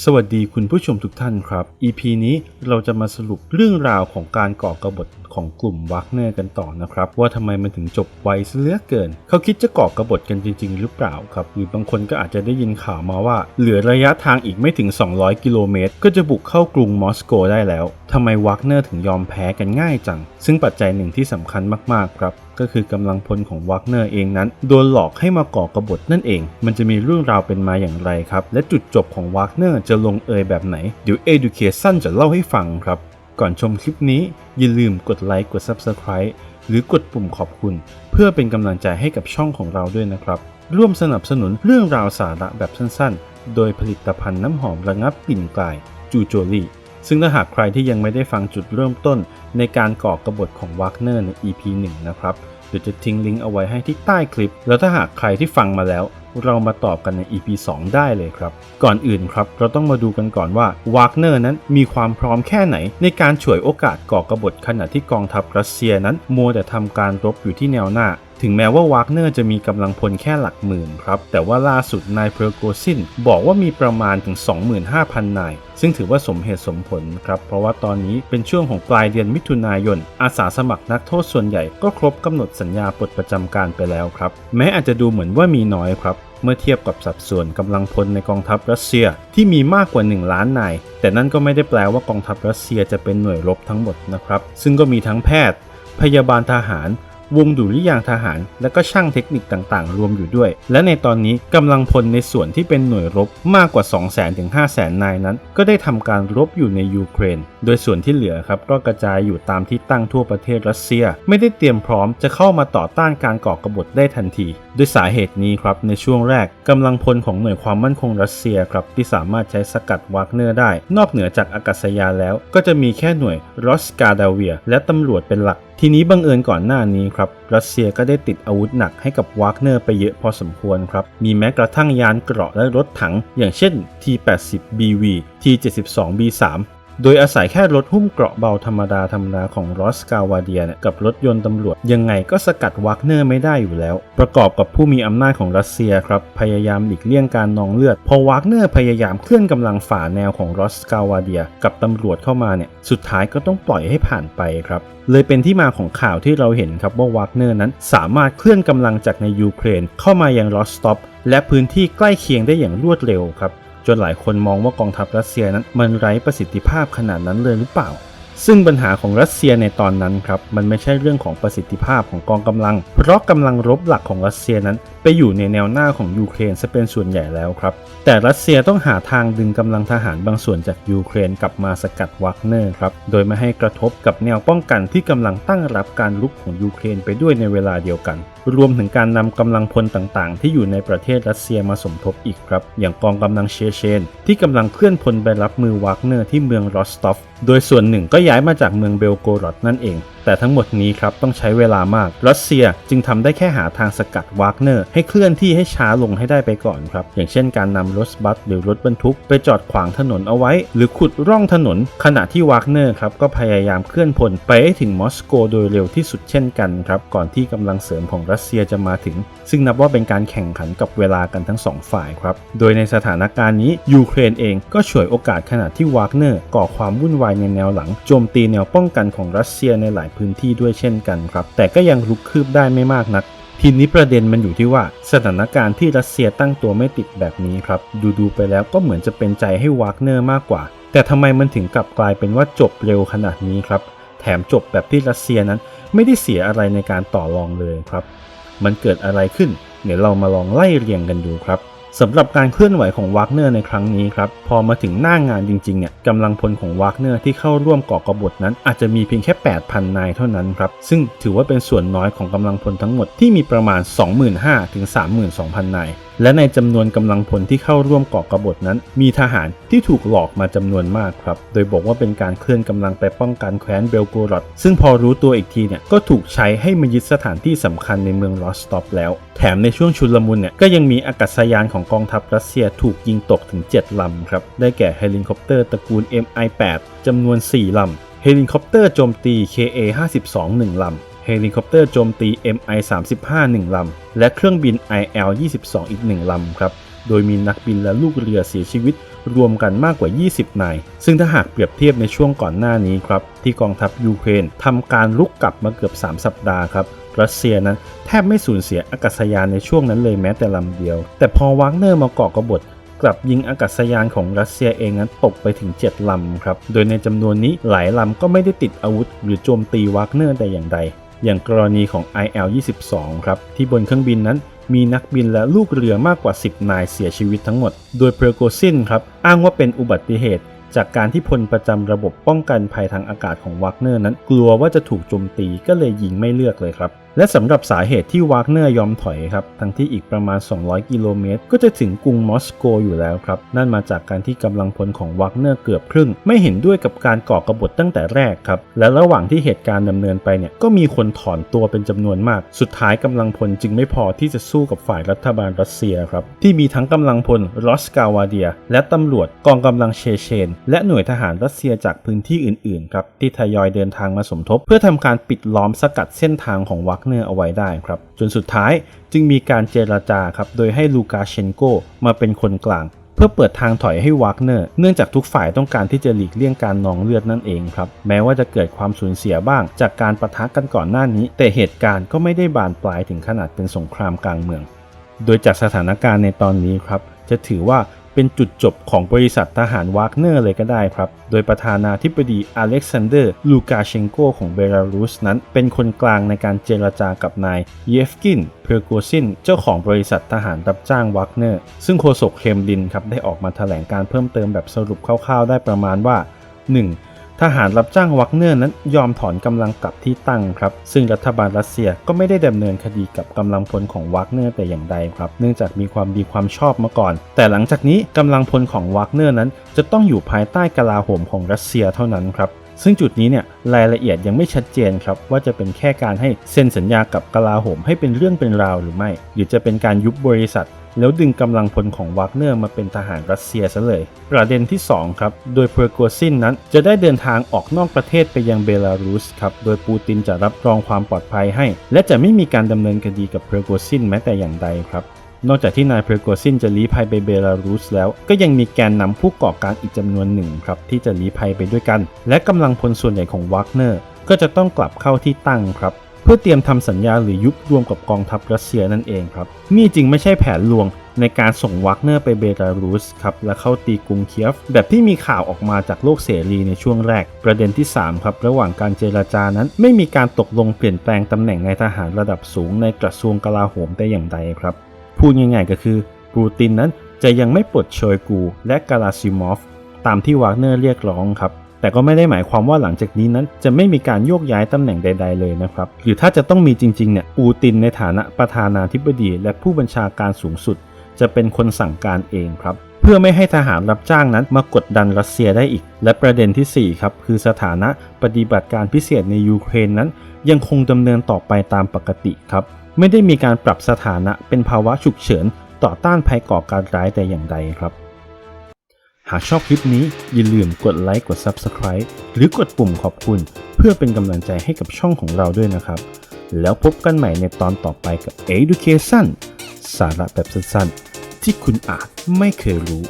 สวัสดีคุณผู้ชมทุกท่านครับ EP นี้เราจะมาสรุปเรื่องราวของการก่อกรบฏของกลุ่มวักเนอร์กันต่อนะครับ ว่าทำไมมันถึงจบไวซะเหลือเกิน เขาคิดจะก่อกรบฏกันจริง ๆ หรือเปล่าครับ หรือบางคนก็อาจจะได้ยินข่าวมาว่า เหลือระยะทางอีกไม่ถึง 200 กิโลเมตร ก็จะบุกเข้ากรุงมอสโกได้แล้วทำไมวักเนอร์ถึงยอมแพ้กันง่ายจัง ซึ่งปัจจัยหนึ่งที่สำคัญมากๆครับ ก็คือกำลังพลของวักเนอร์เองนั้น โดนหลอกให้มาก่อกบฏนั่นเอง มันจะมีเรื่องราวเป็นมาอย่างไรครับ และจุดจบของวักเนอร์จะลงเอยแบบไหน เดี๋ยว Education จะเล่าให้ฟังครับ ก่อนชมคลิปนี้อย่าลืมกดไลค์กด Subscribe หรือกดปุ่มขอบคุณ เพื่อเป็นกำลังใจให้กับช่องของเราด้วยนะครับ ร่วมสนับสนุนเรื่องราวสาระแบบสั้นๆ โดยผลิตภัณฑ์น้ำหอมระงับกลิ่นกายจูโจลี่ซึ่งถ้าหากใครที่ยังไม่ได้ฟังจุดเริ่มต้นในการก่อกบฏของวักเนอร์ใน EP 1 นะครับ เดี๋ยวจะทิ้งลิงก์เอาไว้ให้ที่ใต้คลิป แล้วถ้าหากใครที่ฟังมาแล้ว เรามาตอบกันใน EP 2 ได้เลยครับ ก่อนอื่นครับ เราต้องมาดูกันก่อนว่าวากเนอร์นั้นมีความพร้อมแค่ไหน ในการฉวยโอกาสก่อกบฏขณะที่กองทัพรัสเซียนั้นมัวแต่ทำการรบอยู่ที่แนวหน้าถึงแม้ว่าวากเนอร์จะมีกำลังพลแค่หลักหมื่นครับ แต่ว่าล่าสุดนายเพอร์โกซินบอกว่ามีประมาณถึง 25,000 นาย ซึ่งถือว่าสมเหตุสมผลครับ เพราะว่าตอนนี้เป็นช่วงของปลายเดือนมิถุนายน อาสาสมัครนักโทษส่วนใหญ่ก็ครบกำหนดสัญญาปลดประจำการไปแล้วครับ แม้อาจจะดูเหมือนว่ามีน้อยครับ เมื่อเทียบกับสัดส่วนกำลังพลในกองทัพรัสเซียที่มีมากกว่า 1 ล้านนาย แต่นั่นก็ไม่ได้แปลว่ากองทัพรัสเซียจะเป็นหน่วยรบทั้งหมดนะครับ ซึ่งก็มีทั้งแพทย์ พยาบาลทหาร วงดุริยางทหาร และก็ช่างเทคนิคต่างๆ รวมอยู่ด้วย และในตอนนี้กำลังพลในส่วนที่เป็นหน่วยรบมากกว่า2 0 0 0 0 0ถึง5 0 0 0 0นายนั้น ก็ได้ทำการรบอยู่ในยูเครน โดยส่วนที่เหลือครับก็กระจายอยู่ตามที่ตั้งทั่วประเทศรัสเซีย ไม่ได้เตรียมพร้อมจะเข้ามาต่อต้านการก่อกบฏได้ทันที ด้วยสาเหตุนี้ครับในช่วงแรกกำลังพลของหน่วยความมั่นคงรัสเซียครับที่สามารถใช้สกัดวากเนอร์ได้ นอกเหนือจากอากาศยานแล้ว ก็จะมีแค่หน่วยรอสกาดาเวีย และตำรวจเป็นหลัก ทีนี้บังเอิญก่อนหน้านี้ครับรัสเซียก็ได้ติดอาวุธหนักให้กับวากเนอร์ไปเยอะพอสมควรครับมีแม้กระทั่งยานเกราะและรถถัง อย่างเช่น T80BV T72B3 โดยอาศัยแค่รถหุ้มเกราะเบาธรรมดาธรรมดาของรอสกาวาเดียเนี่ยกับรถยนต์ตำรวจยังไงก็สกัดวากเนอร์ไม่ได้อยู่แล้ว ประกอบกับผู้มีอำนาจของรัสเซียครับพยายามหลีกเลี่ยงการนองเลือด พอวากเนอร์พยายามเคลื่อนกำลังฝ่าแนวของรอสกาวาเดีย กับตำรวจเข้ามาเนี่ยสุดท้ายก็ต้องปล่อยให้ผ่านไปครับเลยเป็นที่มาของข่าวที่เราเห็นครับว่าวากเนอร์นั้นสามารถเคลื่อนกำลังจากในยูเครน เข้ามายังรอสต็อปและพื้นที่ใกล้เคียงได้อย่างรวดเร็วครับ จนหลายคนมองว่ากองทัพรัสเซียนั้นมันไร้ประสิทธิภาพขนาดนั้นเลยหรือเปล่า ซึ่งปัญหาของรัสเซียในตอนนั้นครับมันไม่ใช่เรื่องของประสิทธิภาพของกองกำลัง เพราะกำลังรบหลักของรัสเซียนั้น ไปอยู่ในแนวหน้าของยูเครนซะเป็นส่วนใหญ่แล้วครับ แต่รัสเซียต้องหาทางดึงกำลังทหารบางส่วนจากยูเครนกลับมาสกัดวักเนอร์ครับโดยไม่ให้กระทบกับแนวป้องกันที่กำลังตั้งรับการลุกของยูเครนไปด้วยในเวลาเดียวกัน รวมถึงการนำกำลังพลต่างๆ ที่อยู่ในประเทศรัสเซียมาสมทบอีกครับ อย่างกองกำลังเชเชน ที่กำลังเคลื่อนพลไปรับมือวากเนอร์ที่เมืองรอสตอฟ โดยส่วนหนึ่งก็ย้ายมาจากเมืองเบลโกรดนั่นเอง แต่ทั้งหมดนี้ครับต้องใช้เวลามาก รัสเซียจึงทำได้แค่หาทางสกัดวากเนอร์ให้เคลื่อนที่ให้ช้าลงให้ได้ไปก่อนครับ อย่างเช่นการนำรถบัสหรือรถบรรทุก ไปจอดขวางถนนเอาไว้ หรือขุดร่องถนน ขณะที่วากเนอร์ครับก็พยายามเคลื่อนพลไปให้ถึงมอสโกโดยเร็วที่สุดเช่นกันครับก่อนที่กำลังเสริมของรัสเซียจะมาถึง ซึ่งนับว่าเป็นการแข่งขันกับเวลากันทั้งสองฝ่ายครับโดยในสถานการณ์นี้ยูเครนเองก็ฉวยโอกาสขณะที่วากเนอร์ก่อความวุ่นวายในแนวหลังโจมตีแนวป้องกันของรัสเซียในหลายพื้นที่ด้วยเช่นกันครับ แต่ก็ยังลุกคืบได้ไม่มากนัก ทีนี้ประเด็นมันอยู่ที่ว่าสถานการณ์ที่รัสเซียตั้งตัวไม่ติดแบบนี้ครับ ดูๆไปแล้วก็เหมือนจะเป็นใจให้วากเนอร์มากกว่า แต่ทำไมมันถึงกลับกลายเป็นว่าจบเร็วขนาดนี้ครับ แถมจบแบบที่รัสเซียนั้น ไม่ได้เสียอะไรในการต่อรองเลยครับ มันเกิดอะไรขึ้น เดี๋ยวเรามาลองไล่เรียงกันดูครับ สำหรับการเคลื่อนไหวของวากเนอร์ในครั้งนี้ครับพอมาถึงหน้างงานจริงๆเนี่ยกำลังพลของวากเนอร์ที่เข้าร่วมก่อกบฏนั้น อาจจะมีเพียงแค่ 8,000 นายเท่านั้นครับซึ่งถือว่าเป็นส่วนน้อยของกำลังพลทั้งหมดที่มีประมาณ 25,000ถึง32,000 นายและในจำนวนกำลังพลที่เข้าร่วมก่อกบฏนั้น มีทหารที่ถูกหลอกมาจำนวนมากครับ โดยบอกว่าเป็นการเคลื่อนกำลังไปป้องกันแคว้นเบลโกรดซึ่งพอรู้ตัวอีกทีเนี่ยก็ถูกใช้ให้มายึดสถานที่สำคัญในเมืองรอสตอปแล้ว แถมในช่วงชุลมุนเนี่ยก็ยังมีอากาศยานของกองทัพรัสเซียถูกยิงตกถึง 7ลำครับได้แก่เฮลิคอปเตอร์ตระกูล Mi-8 จำนวน 4ลำเฮลิคอปเตอร์โจมตี KA-52 1ลำ เฮลิคอปเตอร์โจมตี Mi-35 1 ลำ และเครื่องบิน IL-22 อีก 1 ลำครับ โดยมีนักบินและลูกเรือเสียชีวิตรวมกันมากกว่า 20 นาย ซึ่งถ้าหากเปรียบเทียบในช่วงก่อนหน้านี้ครับ ที่กองทัพยูเครนทำการลุกกลับมาเกือบ 3 สัปดาห์ครับรัสเซียนั้นแทบไม่สูญเสียอากาศยานในช่วงนั้นเลยแม้แต่ลำเดียว แต่พอวากเนอร์มาก่อกบฏกลับยิงอากาศยานของรัสเซียเองนั้นตกไปถึง 7 ลำครับ โดยในจำนวนนี้หลายลำก็ไม่ได้ติดอาวุธหรือโจมตีวากเนอร์แต่อย่างใด อย่างกรณีของ IL-22 ครับที่บนเครื่องบินนั้นมีนักบินและลูกเรือมากกว่า 10 นายเสียชีวิตทั้งหมด โดยเพอร์โกซินครับอ้างว่าเป็นอุบัติเหตุ จากการที่พลประจำระบบป้องกันภัยทางอากาศของวัคเนอร์นั้น กลัวว่าจะถูกโจมตีก็เลยยิงไม่เลือกเลยครับ และสำหรับสาเหตุที่วากเนอร์ยอมถอยครับ ทั้งที่อีกประมาณ 200 กิโลเมตร ก็จะถึงกรุงมอสโกอยู่แล้วครับ นั่นมาจากการที่กำลังพลของวากเนอร์เกือบครึ่ง ไม่เห็นด้วยกับการก่อกบฏตั้งแต่แรกครับ และระหว่างที่เหตุการณ์ดำเนินไปเนี่ยก็มีคนถอนตัวเป็นจำนวนมาก สุดท้ายกำลังพลจึงไม่พอที่จะสู้กับฝ่ายรัฐบาลรัสเซียครับ ที่มีทั้งกำลังพลรอสกาวาเดีย และตำรวจกองกำลังเชเชน และหน่วยทหารรัสเซียจากพื้นที่อื่นๆครับที่ทยอยเดินทางมาสมทบ เพื่อทำการปิดล้อมสกัดเส้นทางของวากเนอร์เอาไว้ได้ครับ จนสุดท้ายจึงมีการเจรจาครับ โดยให้ลูกาเชนโกมาเป็นคนกลาง เพื่อเปิดทางถอยให้วากเนอร์ เนื่องจากทุกฝ่ายต้องการที่จะหลีกเลี่ยงการนองเลือดนั่นเองครับ แม้ว่าจะเกิดความสูญเสียบ้าง จากการประทะกันก่อนหน้านี้ แต่เหตุการณ์ก็ไม่ได้บานปลายถึงขนาดเป็นสงครามกลางเมือง โดยจากสถานการณ์ในตอนนี้ครับ จะถือว่า เป็นจุดจบของบริษัททหารวากเนอร์เลยก็ได้ครับ โดยประธานาธิบดีอเล็กซานเดอร์ ลูกาเชนโกของเบลารุสนั้นเป็นคนกลางในการเจรจากับนายเยฟกิน เพอร์โกซิน เจ้าของบริษัททหารรับจ้างวากเนอร์ ซึ่งโฆษกเคมลินครับได้ออกมาแถลงการเพิ่มเติมแบบสรุปคร่าวๆ ได้ประมาณว่า 1. ทหารรับจ้างวักเนอร์นั้นยอมถอนกำลังกลับที่ตั้งครับ ซึ่งรัฐบาลรัสเซียก็ไม่ได้ดำเนินคดีกับกำลังพลของวักเนอร์แต่อย่างใดครับ เนื่องจากมีความดีความชอบมาก่อน แต่หลังจากนี้กำลังพลของวักเนอร์นั้นจะต้องอยู่ภายใต้กลาโหมของรัสเซียเท่านั้นครับ ซึ่งจุดนี้เนี่ยรายละเอียดยังไม่ชัดเจนครับว่าจะเป็นแค่การให้เซ็นสัญญากับกลาโหมให้เป็นเรื่องเป็นราวหรือไม่ หรือจะเป็นการยุบบริษัท แล้วดึงกำลังพลของวากเนอร์มาเป็นทหารรัสเซียซะเลย ประเด็นที่ 2 ครับ โดยเพอร์โกซินนั้นจะได้เดินทางออกนอกประเทศไปยังเบลารุสครับโดยปูตินจะรับรองความปลอดภัยให้ และจะไม่มีการดำเนินคดีกับเพอร์โกซินแม้แต่อย่างใดครับ นอกจากที่นายเพอร์โกซินจะลี้ภัยไปเบลารุสแล้ว ก็ยังมีแกนนำผู้ก่อการอีกจำนวนหนึ่งครับที่จะลี้ภัยไปด้วยกัน และกำลังพลส่วนใหญ่ของวากเนอร์ก็จะต้องกลับเข้าที่ตั้งครับ เพื่อเตรียมทำสัญญาหรือยุบรวมกับกองทัพรัสเซียนั่นเองครับนี่จริงไม่ใช่แผนลวงในการส่งวักเนอร์ไปเบลารุสครับและเข้าตีกรุงเคียฟ แบบที่มีข่าวออกมาจากโลกเสรีในช่วงแรก ประเด็นที่ 3 ครับ ระหว่างการเจรจานั้น ไม่มีการตกลงเปลี่ยนแปลงตำแหน่งในทหารระดับสูงในกระทรวงกลาโหมแต่อย่างใดครับ พูดง่ายๆก็คือปูตินนั้นจะยังไม่ปลดโชยกูและกาลาซิมอฟตามที่วากเนอร์เรียกร้องครับ แต่ก็ไม่ได้หมายความว่าหลังจากนี้นั้น จะไม่มีการโยกย้ายตำแหน่งใด ๆ เลยนะครับ หรือถ้าจะต้องมีจริงๆเนี่ยปูตินในฐานะประธานาธิบดี และผู้บัญชาการสูงสุด จะเป็นคนสั่งการเองครับ เพื่อไม่ให้ทหารรับจ้างนั้นมากดดันรัสเซียได้อีก และประเด็นที่4ครับคือสถานะปฏิบัติการพิเศษในยูเครนนั้น ยังคงดำเนินต่อไปตามปกติครับ ไม่ได้มีการปรับสถานะเป็นภาวะฉุกเฉินต่อต้านภัยก่อการร้ายแต่อย่างใดครับ หากชอบคลิปนี้อย่าลืมกดไลค์กด Subscribe หรือกดปุ่มขอบคุณ เพื่อเป็นกำลังใจให้กับช่องของเราด้วยนะครับ แล้วพบกันใหม่ในตอนต่อไปกับ Education สาระแบบสั้นๆ ที่คุณอาจไม่เคยรู้